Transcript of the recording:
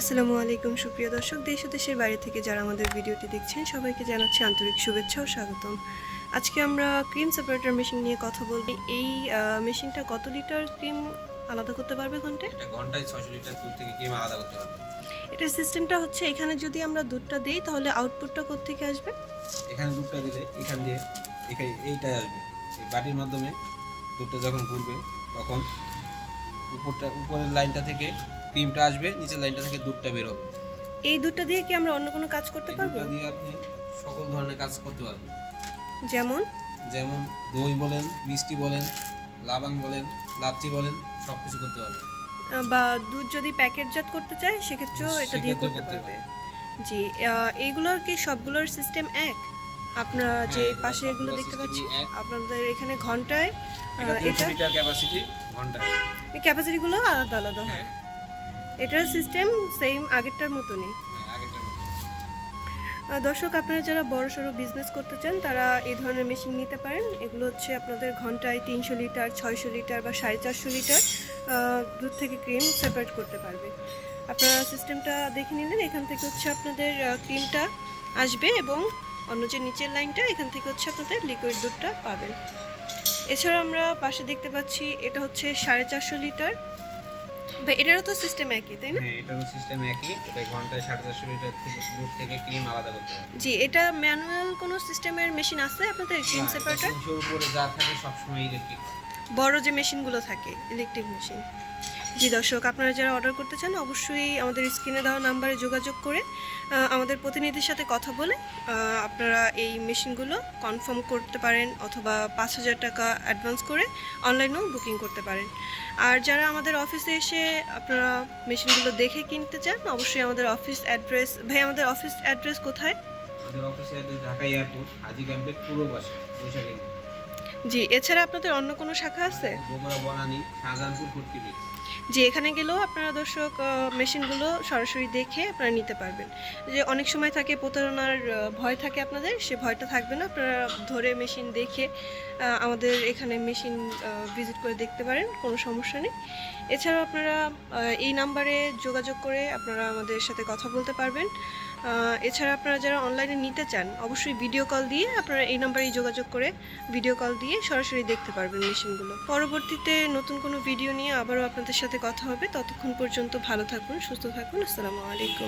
আসসালামু আলাইকুম সুপ্রিয় দর্শক। দেশ ও দেশের বাইরে থেকে যারা আমাদের ভিডিওটি দেখছেন সবাইকে জানাচ্ছি আন্তরিক শুভেচ্ছা ও স্বাগতম। আজকে আমরা ক্রিম সেপারেটর মেশিন নিয়ে কথা বলব। এই মেশিনটা কত লিটার ক্রিম আলাদা করতে পারবে ঘন্টায়? এটা ঘন্টায় ছয়শো লিটার দুধ থেকে ক্রিম আলাদা করতে পারবে। এটার সিস্টেমটা হচ্ছে এখানে যদি আমরা দুধটা দিই তাহলে আউটপুটটা কোত্থেকে আসবে? এখানে দুধটা দিলে এখান দিয়ে এখানে এইটাই আসবে। এই বাটির মাধ্যমে দুধটা যখন ঘুরবে তখন উপরটা উপরের লাইনটা থেকে ক্রিমটা আসবে নিচের লাইনটা থেকে দুধটা বের। হবে এই দুধটা দিয়ে কি আমরা অন্য কোনো কাজ করতে পারব? দুধটা দিয়ে আপনি সকল ধরনের কাজ করতে পারবেন। যেমন? যেমন দই বলেন মিষ্টি বলেন লাবাং বলেন লাচ্ছি বলেন সব কিছু করতে পারবেন। বা দুধ যদি প্যাকেটজাত করতে চায় সেক্ষেত্রেও এটা দিয়ে করতে পারবে। জি এইগুলোর কি সবগুলোর সিস্টেম এক? আপনারা যে হ্যাঁ, পাশে এগুলো দেখতে পাচ্ছি এক। আপনাদের এখানে ঘন্টায় এটা ক্যাপাসিটি ঘন্টায়। ক্যাপাসিটিগুলো আলাদা আলাদা। হয় হ্যাঁ। এটার সিস্টেম সেম আগেরটার মতনই। দর্শক, আপনারা যারা বড় সড়ো বিজনেস করতে চান, তারা এই ধরনের মেশিন নিতে পারেন। এগুলো হচ্ছে আপনাদের ঘন্টায় তিনশো লিটার, ছয়শো লিটার বা সাড়ে চারশো লিটার দুধ থেকে ক্রিম সেপারেট করতে পারবে। আপনারা সিস্টেমটা দেখে নিলেন, এখান থেকে হচ্ছে আপনাদের ক্রিমটা আসবে এবং অন্য যে নিচের লাইনটা, এখান থেকে হচ্ছে আপনাদের লিকুইড দুধটা পাবেন। এছাড়া আমরা পাশে দেখতে পাচ্ছি, এটা হচ্ছে সাড়ে চারশো লিটার বা এটারও তো সিস্টেম একই তাই না? হ্যাঁ এটারও সিস্টেম একই। ঘন্টায় সাড়ে চারশো লিটার থেকে দুধ থেকে ক্রিম আলাদা করতে হবে জি এটা ম্যানুয়াল কোনো সিস্টেমের মেশিন আছে আপনাদের ক্রিম সেপারেটর উপরে যা থাকে সবসময় ইলেকট্রিক বড় যে মেশিনগুলো থাকে ইলেকট্রিক মেশিন জি দর্শক আপনারা যারা অর্ডার করতে চান অবশ্যই আমাদের স্ক্রিনে দেওয়া নাম্বারে যোগাযোগ করে আমাদের প্রতিনিধির সাথে কথা বলে আপনারা এই মেশিনগুলো কনফার্ম করতে পারেন অথবা পাঁচ হাজার টাকা অ্যাডভান্স করে অনলাইনেও বুকিং করতে পারেন। আর যারা আমাদের অফিসে এসে আপনারা মেশিনগুলো দেখে কিনতে চান অবশ্যই আমাদের অফিস অ্যাড্রেস ভাই আমাদের অফিস অ্যাড্রেস কোথায়? আমাদের অফিসে অ্যাড্রেস ঢাকা এয়ারপোর্ট হাজি ক্যাম্পের পূর্ব পাশে বৈশাখী জি এছাড়া আপনাদের অন্য কোনো শাখা আছে? বগুড়া বনানী শাহজাহানপুর ফুটকি ব্রিজ যে এখানে গেলেও আপনারা দর্শক মেশিনগুলো সরাসরি দেখে আপনারা নিতে পারবেন। যে অনেক সময় থাকে প্রতারণার ভয় থাকে আপনাদের, সে ভয়টা থাকবে না। আপনারা ধরে মেশিন দেখে আমাদের এখানে মেশিন ভিজিট করে দেখতে পারেন, কোনো সমস্যা নেই। এছাড়াও আপনারা এই নাম্বারে যোগাযোগ করে আপনারা আমাদের সাথে কথা বলতে পারবেন। এছাড়া আপনারা যারা অনলাইনে নিতে চান, অবশ্যই ভিডিও কল দিয়ে আপনারা এই নাম্বারেই যোগাযোগ করে ভিডিও কল দিয়ে সরাসরি দেখতে পারবেন মেশিনগুলো। পরবর্তীতে নতুন কোনো ভিডিও নিয়ে আবারও আপনাদের সাথে কথা হবে। ততক্ষণ পর্যন্ত ভালো থাকুন সুস্থ থাকুন। আসসালামু আলাইকুম।